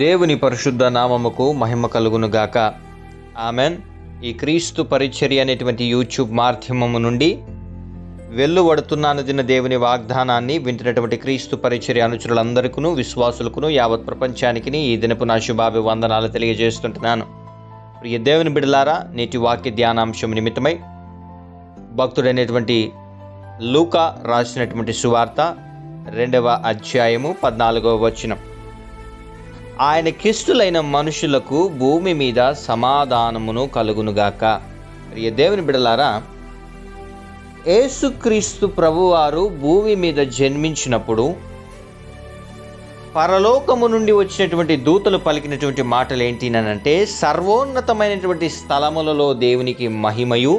దేవుని పరిశుద్ధ నామముకు మహిమ కలుగును గాక ఆమెన్. ఈ క్రీస్తు పరిచర్య అనేటువంటి యూట్యూబ్ మాధ్యమము నుండి వెల్లువడుతున్నానదిన దేవుని వాగ్దానాన్ని వింటున్నటువంటి క్రీస్తు పరిచర్య అనుచరులందరికీ విశ్వాసులకును యావత్ ప్రపంచానికి ఈ దినపు నా శుభాభివందనాలు తెలియజేస్తుంటున్నాను. ప్రియ దేవుని బిడలారా నేటి వాక్య ధ్యానాంశం నిమిత్తమై భక్తుడైనటువంటి లూకా రాసినటువంటి సువార్త రెండవ అధ్యాయము పద్నాలుగవ వచనం. ఆయన కిష్టులైన మనుషులకు భూమి మీద సమాధానమును కలుగునుగాక. ప్రియ దేవుని బిడలారా ఏసుక్రీస్తు ప్రభువారు భూమి మీద జన్మించినప్పుడు పరలోకము నుండి వచ్చినటువంటి దూతలు పలికినటువంటి మాటలు ఏంటినంటే సర్వోన్నతమైనటువంటి స్థలములలో దేవునికి మహిమయు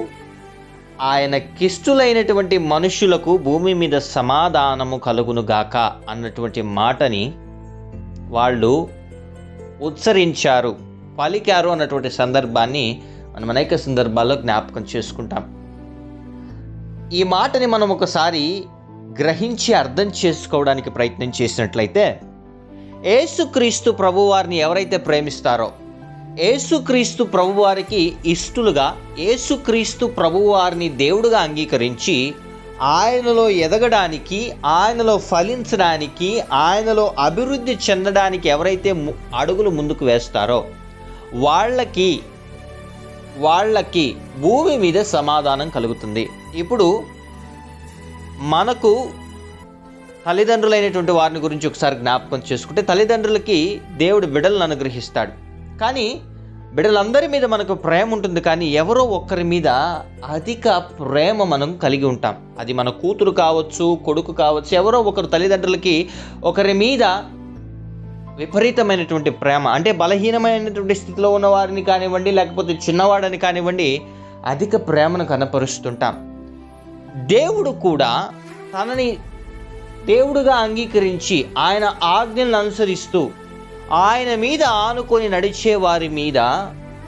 ఆయన కిష్టులైనటువంటి మనుషులకు భూమి మీద సమాధానము కలుగునుగాక అన్నటువంటి మాటని వాళ్ళు ఉత్సరించారు పలికారు అన్నటువంటి సందర్భాన్ని మనం అనేక సందర్భాల్లో జ్ఞాపకం చేసుకుంటాం. ఈ మాటని మనం ఒకసారి గ్రహించి అర్థం చేసుకోవడానికి ప్రయత్నం చేసినట్లయితే ఏసుక్రీస్తు ప్రభువారిని ఎవరైతే ప్రేమిస్తారో ఏసుక్రీస్తు ప్రభువారికి ఇష్టలుగా ఏసుక్రీస్తు ప్రభువారిని దేవుడుగా అంగీకరించి ఆయనలో ఎదగడానికి ఆయనలో ఫలించడానికి ఆయనలో అభివృద్ధి చెందడానికి ఎవరైతే అడుగులు ముందుకు వేస్తారో వాళ్ళకి వాళ్ళకి భూమి మీద సమాధానం కలుగుతుంది. ఇప్పుడు మనకు తల్లిదండ్రులైనటువంటి వారిని గురించి ఒకసారి జ్ఞాపకం చేసుకుంటే తల్లిదండ్రులకి దేవుడు బిడలను అనుగ్రహిస్తాడు. కానీ బిడ్డలందరి మీద మనకు ప్రేమ ఉంటుంది కానీ ఎవరో ఒక్కరి మీద అధిక ప్రేమ మనం కలిగి ఉంటాం. అది మన కూతురు కావచ్చు కొడుకు కావచ్చు ఎవరో ఒకరు తల్లిదండ్రులకి ఒకరి మీద విపరీతమైనటువంటి ప్రేమ అంటే బలహీనమైనటువంటి స్థితిలో ఉన్న వారిని కానివ్వండి లేకపోతే చిన్నవాడని కానివ్వండి అధిక ప్రేమను కనపరుస్తుంటాం. దేవుడు కూడా తనని దేవుడుగా అంగీకరించి ఆయన ఆజ్ఞలను అనుసరిస్తూ ఆయన మీద ఆనుకొని నడిచే వారి మీద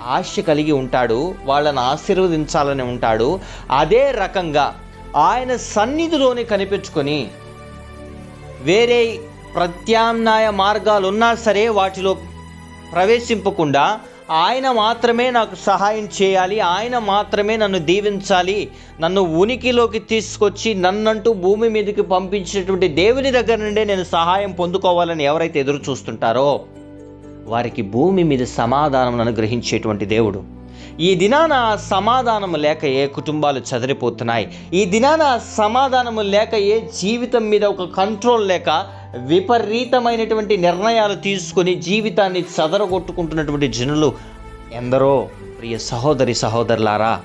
ఆశ కలిగి ఉంటాడు వాళ్ళని ఆశీర్వదించాలని ఉంటాడు. అదే రకంగా ఆయన సన్నిధిలోనే కనిపించుకొని వేరే ప్రత్యామ్నాయ మార్గాలు ఉన్నా సరే వాటిలో ప్రవేశింపకుండా ఆయన మాత్రమే నాకు సహాయం చేయాలి ఆయన మాత్రమే నన్ను దీవించాలి నన్ను ఉనికిలోకి తీసుకొచ్చి నన్నంటూ భూమి మీదకి పంపించినటువంటి దేవుని దగ్గర నుండే నేను సహాయం పొందుకోవాలని ఎవరైతే ఎదురు చూస్తుంటారో వారికి భూమి మీద సమాధానం అనుగ్రహించేటువంటి దేవుడు. ఈ దినాన సమాధానం సమాధానము లేక ఏ కుటుంబాలు చదిరిపోతున్నాయి. ఈ దినాన సమాధానము లేక ఏ జీవితం మీద ఒక కంట్రోల్ లేక విపరీతమైనటువంటి నిర్ణయాలు తీసుకొని జీవితాన్ని చదరగొట్టుకుంటున్నటువంటి జనులు ఎందరో ప్రియ సహోదరి సహోదరులారా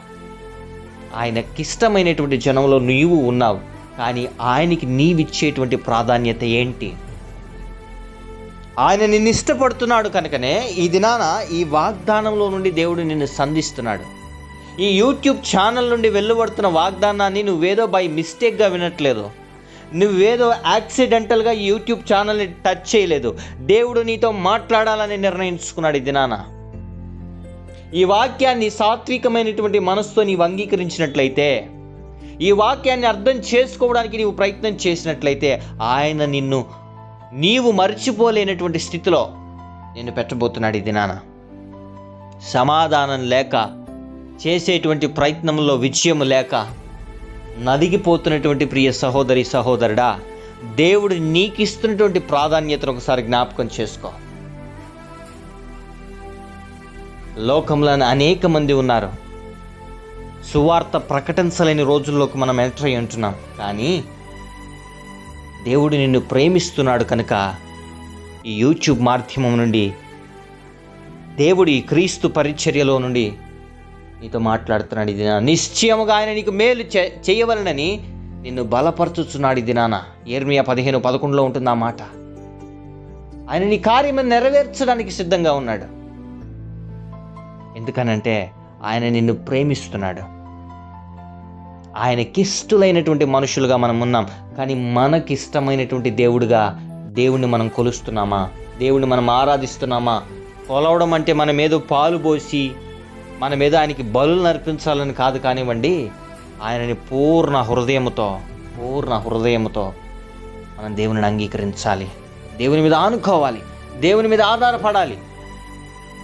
ఆయనకిష్టమైనటువంటి జనంలో నీవు ఉన్నావు. కానీ ఆయనకి నీవిచ్చేటువంటి ప్రాధాన్యత ఏంటి? ఆయన నిన్ను ఇష్టపడుతున్నాడు కనుకనే ఈ దినాన ఈ వాగ్దానంలో నుండి దేవుడు నిన్ను సంధిస్తున్నాడు. ఈ యూట్యూబ్ ఛానల్ నుండి వెళ్ళబడుతున్న వాగ్దానాన్ని నువ్వేదో బై మిస్టేక్గా వినట్లేదు. నువ్వేదో యాక్సిడెంటల్గా యూట్యూబ్ ఛానల్ని టచ్ చేయలేదు. దేవుడు నీతో మాట్లాడాలని నిర్ణయించుకున్నాడు ఈ దినాన. ఈ వాక్యాన్ని సాత్వికమైనటువంటి మనసుతో నీవు అంగీకరించినట్లయితే ఈ వాక్యాన్ని అర్థం చేసుకోవడానికి నీవు ప్రయత్నం చేసినట్లయితే ఆయన నిన్ను నీవు మర్చిపోలేనటువంటి స్థితిలో నేను పెట్టబోతున్నాడు ఈ దినాన. సమాధానం లేక చేసేటువంటి ప్రయత్నంలో విజయం లేక నదిగిపోతున్నటువంటి ప్రియ సహోదరి సహోదరుడా దేవుడు నీకు ఇస్తున్నటువంటి ప్రాధాన్యతను ఒకసారి జ్ఞాపకం చేసుకో. లోకంలో అనేక మంది ఉన్నారు. సువార్త ప్రకటించలేని రోజుల్లోకి మనం ఎంటర్ అయి ఉంటున్నాం. కానీ దేవుడు నిన్ను ప్రేమిస్తున్నాడు కనుక ఈ యూట్యూబ్ మాధ్యమం నుండి దేవుడి క్రీస్తు పరిచర్యలో నుండి నీతో మాట్లాడుతున్నాడు ఇది నిశ్చయముగా ఆయన నీకు మేలు చే- చేయవలనని నిన్ను బలపరచుచున్నాడు ఇది నాన్న ఏర్మియా పదిహేను పదకొండులో ఉంటుంది ఆ మాట. ఆయన నీ కార్యం నెరవేర్చడానికి సిద్ధంగా ఉన్నాడు. ఎందుకనంటే ఆయన నిన్ను ప్రేమిస్తున్నాడు. ఆయనకిష్టులైనటువంటి మనుషులుగా మనం ఉన్నాం. కానీ మనకిష్టమైనటువంటి దేవుడిగా దేవుణ్ణి మనం కొలుస్తున్నామా? దేవుణ్ణి మనం ఆరాధిస్తున్నామా? కొలవడం అంటే మనం ఏదో పాలు పోసి మనం ఏదో ఆయనకి బలులు నర్పించాలని కాదు కానివ్వండి ఆయనని పూర్ణ హృదయముతో పూర్ణ హృదయముతో మనం దేవుని అంగీకరించాలి. దేవుని మీద ఆనుకోవాలి. దేవుని మీద ఆధారపడాలి.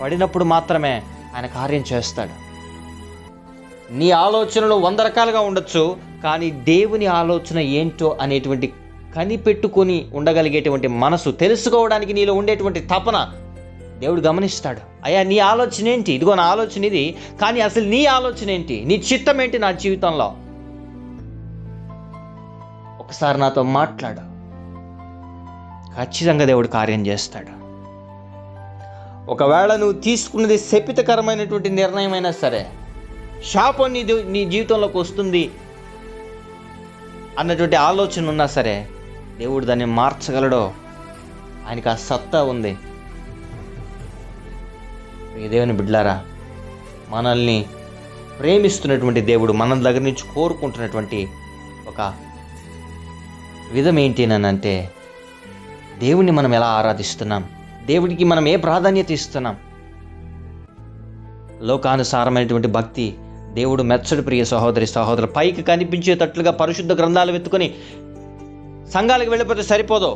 పడినప్పుడు మాత్రమే ఆయన కార్యం చేస్తాడు. నీ ఆలోచనలు వంద రకాలుగా ఉండొచ్చు కానీ దేవుని ఆలోచన ఏంటో అనేటువంటి కనిపెట్టుకొని ఉండగలిగేటువంటి మనసు తెలుసుకోవడానికి నీలో ఉండేటువంటి తపన దేవుడు గమనిస్తాడు. అయ్యా నీ ఆలోచన ఏంటి? ఇదిగో నా ఆలోచన ఇది కానీ అసలు నీ ఆలోచన ఏంటి? నీ చిత్తం ఏంటి నా జీవితంలో? ఒకసారి నాతో మాట్లాడు. ఖచ్చితంగా దేవుడు కార్యం చేస్తాడు. ఒకవేళ నువ్వు తీసుకున్నది శపితకరమైనటువంటి నిర్ణయం అయినా సరే శాపం నీ నీ జీవితంలోకి వస్తుంది అన్నటువంటి ఆలోచన ఉన్నా సరే దేవుడు దాన్ని మార్చగలడో? ఆయనకి ఆ సత్తా ఉంది. ఈ దేవుని బిడ్లారా మనల్ని ప్రేమిస్తున్నటువంటి దేవుడు మన దగ్గర నుంచి కోరుకుంటున్నటువంటి ఒక విధం ఏంటి అని దేవుణ్ణి మనం ఎలా ఆరాధిస్తున్నాం? దేవుడికి మనం ఏ ప్రాధాన్యత ఇస్తున్నాం? లోకానుసారమైనటువంటి భక్తి దేవుడు మెచ్చడు ప్రియ సహోదరి సహోదరు పైకి కనిపించేటట్లుగా పరిశుద్ధ గ్రంథాలు వెతుకొని సంఘాలకు వెళ్ళిపోతే సరిపోదు.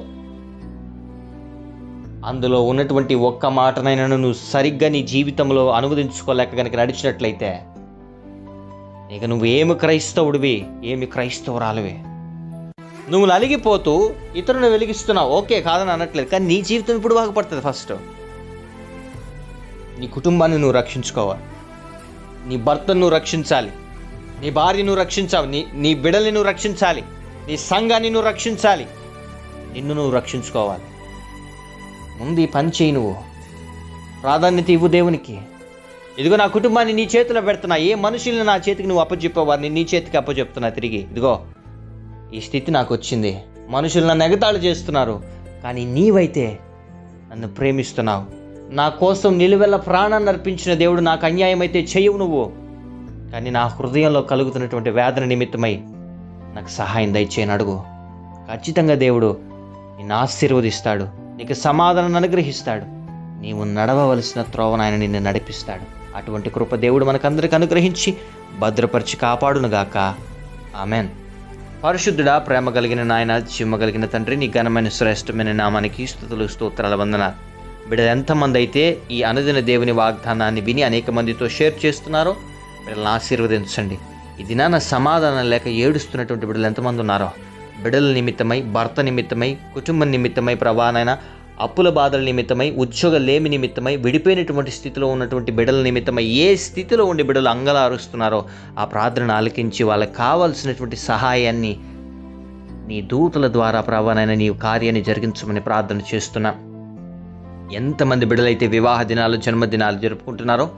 అందులో ఉన్నటువంటి ఒక్క మాటనైనా నువ్వు సరిగ్గా నీ జీవితంలో అనువదించుకోలేక కనుక నడిచినట్లయితే ఇక నువ్వు ఏమి క్రైస్తవుడివి ఏమి క్రైస్తవురాలివి. నువ్వు నలిగిపోతూ ఇతరులను వెలిగిస్తున్నావు. ఓకే కాదని అనట్లేదు కానీ నీ జీవితం ఇప్పుడు బాగుపడుతుంది ఫస్ట్. నీ కుటుంబాన్ని నువ్వు రక్షించుకోవాలి. నీ భర్తను నువ్వు రక్షించాలి. నీ భార్యను రక్షించాలి నీ నీ బిడల్ని నువ్వు రక్షించాలి. నీ సంఘాన్ని నువ్వు రక్షించాలి. నిన్ను నువ్వు రక్షించుకోవాలి. ముందు ఈ పని చేయి నువ్వు. ప్రాధాన్యత ఇవ్వు దేవునికి. ఇదిగో నా కుటుంబాన్ని నీ చేతిలో పెడుతున్నా. ఏ మనుషుల్ని నా చేతికి నువ్వు అప్పచెప్పేవారిని నీ చేతికి అప్పచెప్తున్నా తిరిగి. ఇదిగో ఈ స్థితి నాకు వచ్చింది. మనుషులు నన్ను ఎగతాళి చేస్తున్నారు. కానీ నీవైతే నన్ను ప్రేమిస్తున్నావు. నా కోసం నిలువెల్ల ప్రాణాన్ని అర్పించిన దేవుడు నాకు అన్యాయం అయితే చేయవు నువ్వు. కానీ నా హృదయంలో కలుగుతున్నటువంటి వేదన నిమిత్తమై నాకు సహాయం దయచేయని అడుగు. ఖచ్చితంగా దేవుడు నిన్ను ఆశీర్వదిస్తాడు నీకు సమాధానం అనుగ్రహిస్తాడు నీవు నడవవలసిన త్రోవను ఆయన నిన్ను నడిపిస్తాడు. అటువంటి కృప దేవుడు మనకందరికి అనుగ్రహించి భద్రపరిచి కాపాడునుగాక. ఆమెన్. పరిశుద్ధుడా ప్రేమ కలిగిన నాయన చిమ్మ కలిగిన తండ్రి నీ ఘనమైన శ్రేష్టమైన నామానికి స్థుతులు స్తోత్రాల వందనాలు. బిడ్డలు ఎంతమంది అయితే ఈ అనుదిన దేవుని వాగ్దానాన్ని విని అనేక మందితో షేర్ చేస్తున్నారో బిడ్డలను ఆశీర్వదించండి. ఈ దినాన సమాధానం లేక ఏడుస్తున్నటువంటి బిడ్డలు ఎంతమంది ఉన్నారో బిడ్డల నిమిత్తమై భర్త నిమిత్తమై కుటుంబం నిమిత్తమై ప్రవాణైన అప్పుల బాధల నిమిత్తమై ఉద్యోగ లేమి నిమిత్తమై విడిపోయినటువంటి స్థితిలో ఉన్నటువంటి బిడ్డల నిమిత్తమై ఏ స్థితిలో ఉండి బిడ్డలు అంగలారుస్తున్నారో ఆ ప్రార్థనను ఆలకించి వాళ్ళకి కావాల్సినటువంటి సహాయాన్ని నీ దూతల ద్వారా ప్రవాణైన నీ కార్యాన్ని జరిగించమని ప్రార్థన చేస్తున్నా. ఎంతమంది బిడ్డలైతే వివాహ దినాలు జన్మదినాలు జరుపుకుంటున్నారో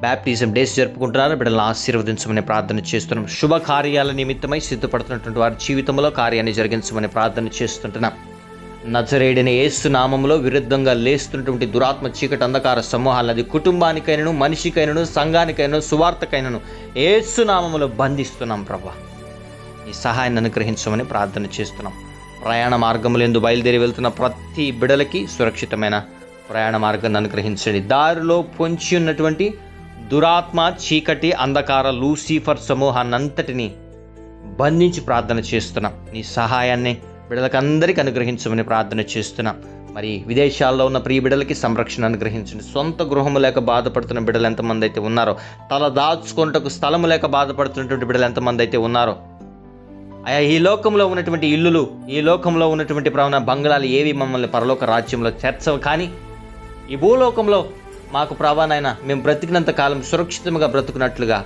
బ్యాప్టిజం డేస్ జరుపుకుంటున్నారో బిడ్డలను ఆశీర్వదించమని ప్రార్థన చేస్తున్నాం. శుభకార్యాల నిమిత్తమై సిద్ధపడుతున్నటువంటి వారి జీవితంలో కార్యాన్ని జరిగించమని ప్రార్థన చేస్తుంటున్నాం. నజరేడిన ఏసు నామంలో విరుద్ధంగా లేస్తున్నటువంటి దురాత్మ చీకటి అంధకార సమూహాలను అది కుటుంబానికైనను మనిషికైనను సంఘానికైనను సువార్తకైనను ఏసు నామములో బంధిస్తున్నాం ప్రభా. ఈ సహాయాన్ని అనుగ్రహించమని ప్రార్థన చేస్తున్నాం. ప్రయాణ మార్గములు బయలుదేరి వెళ్తున్న ప్రతి బిడలకి సురక్షితమైన ప్రయాణ మార్గాన్ని అనుగ్రహించండి దారిలో పొంచి ఉన్నటువంటి దురాత్మ చీకటి అంధకార లూసిఫర్ సమూహాన్నంతటిని బంధించి ప్రార్థన చేస్తున్నాం. నీ సహాయాన్ని బిడలకందరికీ అనుగ్రహించమని ప్రార్థన చేస్తున్నాం. మరి విదేశాల్లో ఉన్న ప్రియ బిడ్డలకి సంరక్షణ అనుగ్రహించండి. సొంత గృహము లేక బాధపడుతున్న బిడ్డలు ఎంతమంది అయితే ఉన్నారో తల దాచుకుంటకు స్థలము లేక బాధపడుతున్నటువంటి బిడ్డలు ఎంతమంది అయితే ఉన్నారో అయా ఈ లోకంలో ఉన్నటువంటి ఇల్లులు ఈ లోకంలో ఉన్నటువంటి ప్రవణ బంగ్లాలు ఏవి మమ్మల్ని పరలోక రాజ్యంలో చేర్చవు. కానీ ఈ భూలోకంలో మాకు ప్రభానైనా మేము బ్రతికినంత కాలం సురక్షితంగా బ్రతుకున్నట్లుగా.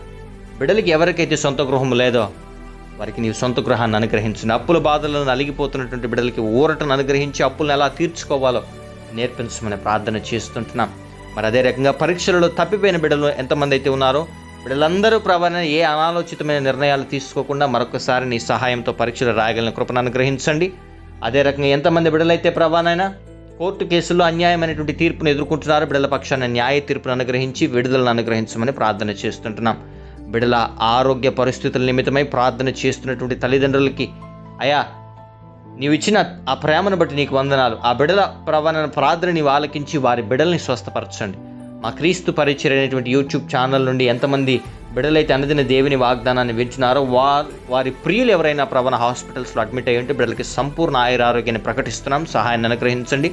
బిడ్డలకి ఎవరికైతే సొంత గృహం లేదో వారికి నీవు సొంత గృహాన్ని అనుగ్రహించండి అప్పుల బాధలను నలిగిపోతున్నటువంటి బిడ్డలకి ఊరటను అనుగ్రహించి అప్పులను ఎలా తీర్చుకోవాలో నేర్పించమని ప్రార్థన చేస్తుంటున్నాం. మరి అదే రకంగా పరీక్షలలో తప్పిపోయిన బిడ్డలు ఎంతమంది అయితే ఉన్నారో బిడ్డలందరూ ప్రభావం ఏ అనాలోచితమైన నిర్ణయాలు తీసుకోకుండా మరొకసారి నీ సహాయంతో పరీక్షలు రాయగలిగిన కృపను అనుగ్రహించండి. అదే రకంగా ఎంతమంది బిడ్డలైతే ప్రభానైనా కోర్టు కేసుల్లో అన్యాయమైనటువంటి తీర్పును ఎదుర్కొంటున్నారు. బిడల పక్షాన న్యాయ తీర్పును అనుగ్రహించి విడుదలను అనుగ్రహించమని ప్రార్థన చేస్తుంటున్నాం. బిడల ఆరోగ్య పరిస్థితుల నిమిత్తమై ప్రార్థన చేస్తున్నటువంటి తల్లిదండ్రులకి అయా నీవు ఇచ్చిన ఆ ప్రేమను బట్టి నీకు వందనాలు. ఆ బిడల ప్రవణ ప్రార్థన నీవు ఆలకించి వారి బిడల్ని స్వస్థపరచండి. మా క్రీస్తు పరిచయం అనేటువంటి యూట్యూబ్ ఛానల్ నుండి ఎంతమంది బిడ్డలైతే అనుదిన దేవుని వాగ్దానాన్ని వింటున్నారో వా వారి ప్రియులు ఎవరైనా ప్రవణ హాస్పిటల్స్లో అడ్మిట్ అయ్యి ఉంటే బిడ్డలకి సంపూర్ణ ఆయుర ఆరోగ్యాన్ని ప్రకటిస్తున్నాం. సహాయాన్ని అనుగ్రహించండి.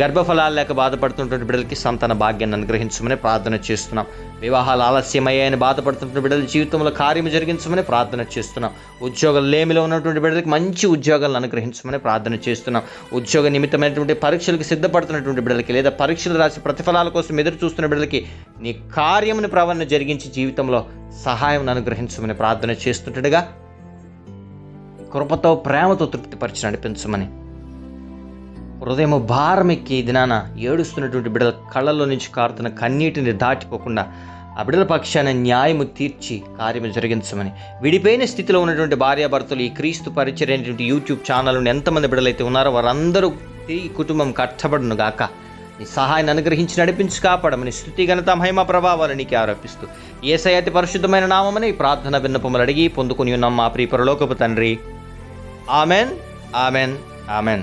గర్భఫలాలు లేక బాధపడుతున్నటువంటి బిడ్డలకి సంతాన భాగ్యాన్ని అనుగ్రహించమని ప్రార్థన చేస్తున్నాం. వివాహాలు ఆలస్యమయ్యాయని బాధపడుతున్న బిడ్డల జీవితంలో కార్యము జరిగించమని ప్రార్థన చేస్తున్నాం. ఉద్యోగం లేమిలో ఉన్నటువంటి బిడ్డలకి మంచి ఉద్యోగాలను అనుగ్రహించమని ప్రార్థన చేస్తున్నాం. ఉద్యోగ నిమిత్తమైనటువంటి పరీక్షలకు సిద్ధపడుతున్నటువంటి బిడ్డలకి లేదా పరీక్షలు రాసి ప్రతిఫలాల కోసం ఎదురు చూస్తున్న బిడ్డలకి నీ కార్యముని ప్రవరణ జరిగించి జీవితంలో సహాయం అనుగ్రహించమని ప్రార్థన చేస్తుంటగా కృపతో ప్రేమతో తృప్తిపరిచి నడిపించమని హృదయం భారమెక్కి దినాన ఏడుస్తున్నటువంటి బిడ్డల కళ్ళల్లో నుంచి కారుతున్న కన్నీటిని దాటిపోకుండా ఆ బిడ్డల పక్షాన న్యాయము తీర్చి కార్యము జరిగించమని. విడిపోయిన స్థితిలో ఉన్నటువంటి భార్యాభర్తలు ఈ క్రీస్తు పరిచయమైనటువంటి యూట్యూబ్ ఛానల్ ఎంతమంది బిడ్డలైతే ఉన్నారో వారందరూ ఈ కుటుంబం కట్టబడును గాక. నీ సహాయాన్ని అనుగ్రహించి నడిపించి కాపాడమని స్థుతి ఘనత మహిమ ప్రభావాలు నీకు ఆరోపిస్తూ ఏసై అతి పరిశుద్ధమైన నామమని ప్రార్థన విన్నపములు అడిగి పొందుకుని ఉన్నాం మా ప్రియ తండ్రి. Amen amen amen.